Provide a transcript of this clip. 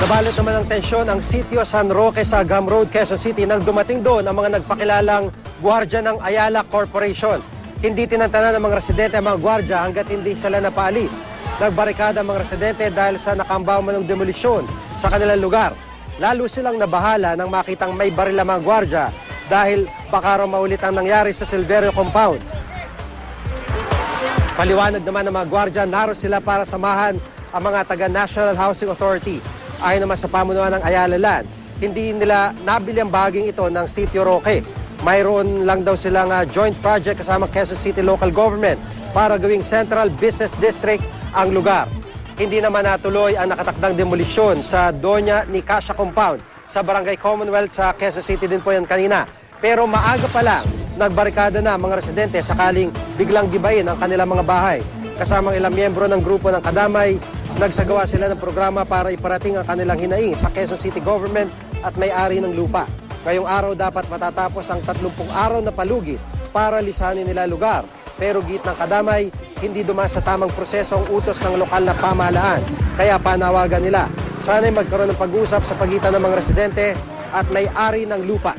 Nabalot naman ng tensyon ang sitio San Roque sa Gam Road, Quezon City nang dumating doon ang mga nagpakilalang gwardya ng Ayala Corporation. Hindi tinantanan ng mga residente ang mga gwardya hanggat hindi sila napaalis. Nagbarikada ang mga residente dahil sa nakambaw manong demolisyon sa kanilang lugar. Lalo silang nabahala nang makitang may baril ang mga gwardya dahil baka raw maulit ang nangyari sa Silverio Compound. Paliwanag naman ng mga gwardya, naro sila para samahan ang mga taga National Housing Authority. Ayon naman sa pamunuan ng Ayala Land, hindi nila nabili ang baging ito ng Sitio Roque. Mayroon lang daw silang ah, joint project kasama Quezon City Local Government para gawing Central Business District ang lugar. Hindi naman natuloy ang nakatakdang demolisyon sa Doña Nicasio Compound sa Barangay Commonwealth sa Quezon City din po yan kanina. Pero maaga pa lang, nagbarikada na mga residente sakaling biglang gibain ang kanilang mga bahay. Kasamang ilang miyembro ng grupo ng Kadamay, nagsagawa sila ng programa para iparating ang kanilang hinaing sa Quezon City Government at may-ari ng lupa. Ngayong araw dapat matatapos ang 30 araw na palugit para lisanin nila lugar. Pero git ng Kadamay, hindi dumaan sa tamang proseso ang utos ng lokal na pamahalaan. Kaya panawagan nila, sana'y magkaroon ng pag-usap sa pagitan ng mga residente at may-ari ng lupa.